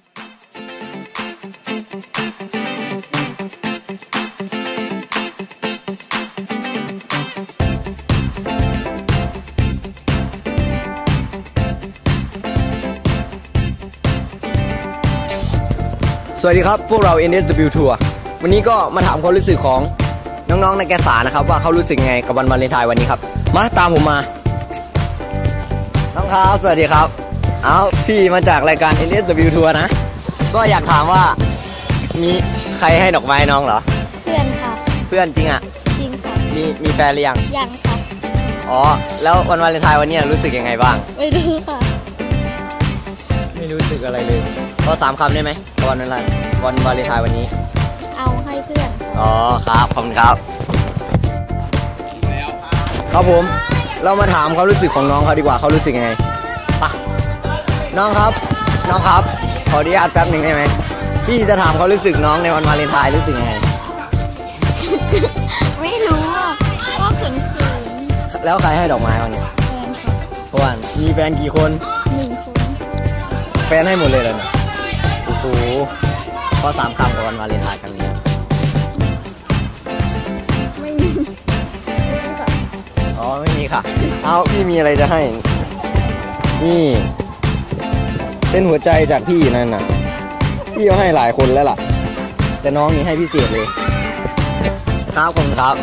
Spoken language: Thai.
สวัสดีครับ พวกเรา NSW Tour วันนี้ก็มาถามความรู้สึกของน้องๆในแกษานะครับ ว่าเขารู้สึกไงกับวันวาเลนไทน์วันนี้ครับ มาตามผมมา น้องครับ สวัสดีครับ เอาพี่มาจากรายการ NSW Tour นะ ก็อยากถามว่า มีใครให้ดอกไม้น้องเหรอ เพื่อนค่ะ เพื่อนจริงอะ จริงค่ะ มีมีแฟนหรือยัง ยังค่ะ อ๋อ แล้ววันวาเลนไทน์วันนี้รู้สึกยังไงบ้าง ไม่รู้ค่ะ ไม่รู้สึกอะไรเลยก็สามคำได้ไหมวันวาเลนไทน์วันวาเลนไทน์วันนี้ เอาให้เพื่อน อ๋อครับขอบคุณครับ ครับผม เรามาถามความรู้สึกของน้องเขาดีกว่าเขารู้สึกยังไงไปะ น้องครับ น้องครับ ขออนุญาตแป๊บหนึ่งได้ไหม พี่จะถามความรู้สึกน้องในวันวาเลนไทน์รู้สึกยังไง ไม่รู้อะว่าเขินเขินแล้วใครให้ดอกไม้วันนี้แฟนค่ะเพราะว่ามีแฟนกี่คน หนึ่งคนแฟนให้หมดเลยเหรอเนี่ยโอ้โหข้อสามคำกับวันวาเลนไทน์ครั้งนี้ ไม่มีไม่ค่ะอ๋อ ไม่มีค่ะ เอาพี่มีอะไรจะให้ นี่ เป็นหัวใจจากพี่นั่นน่ะ พี่เอาให้หลายคนแล้วล่ะ แต่น้องนี่ให้พิเศษเลย ครับผมครับ